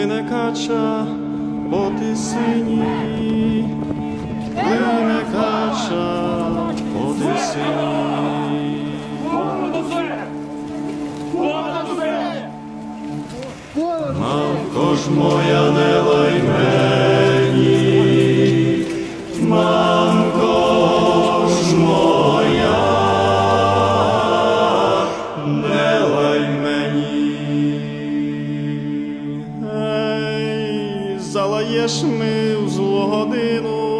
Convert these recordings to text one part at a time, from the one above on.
Плине кача по тисині, плине кача по тисині. Мамко ж моя не лай мені, мамко ж моя, не лай мені. Залаєш ми в злу годину,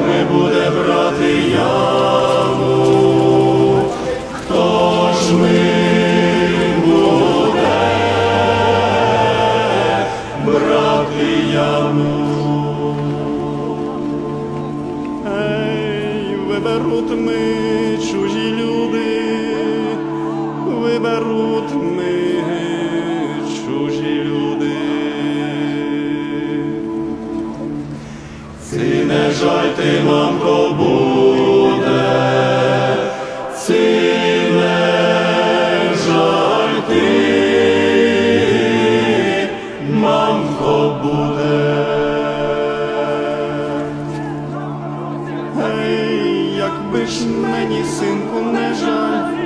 ми буде брати яму? Хто ж ми брати яму? Ей, виберуть ми чужі люди, виберуть ми жаль мамко, буде, ці не жаль ти, мамко, буде. Ей, якби ж мені, синку, не жаль,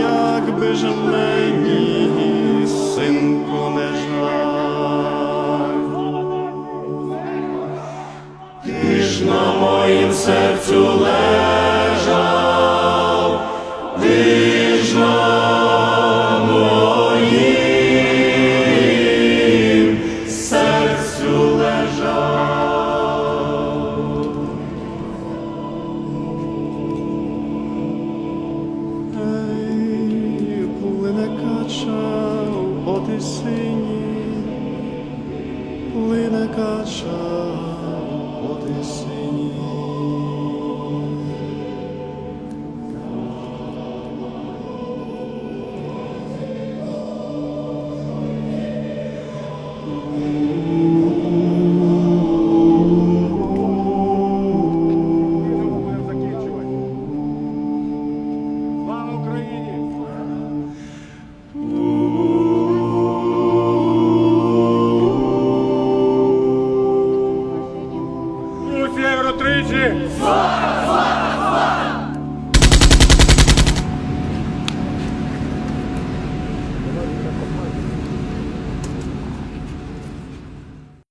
якби ж мені, ж на моїм серцю лежав, ти ж на моїм серцю лежав. Ей, плине кача по тисині,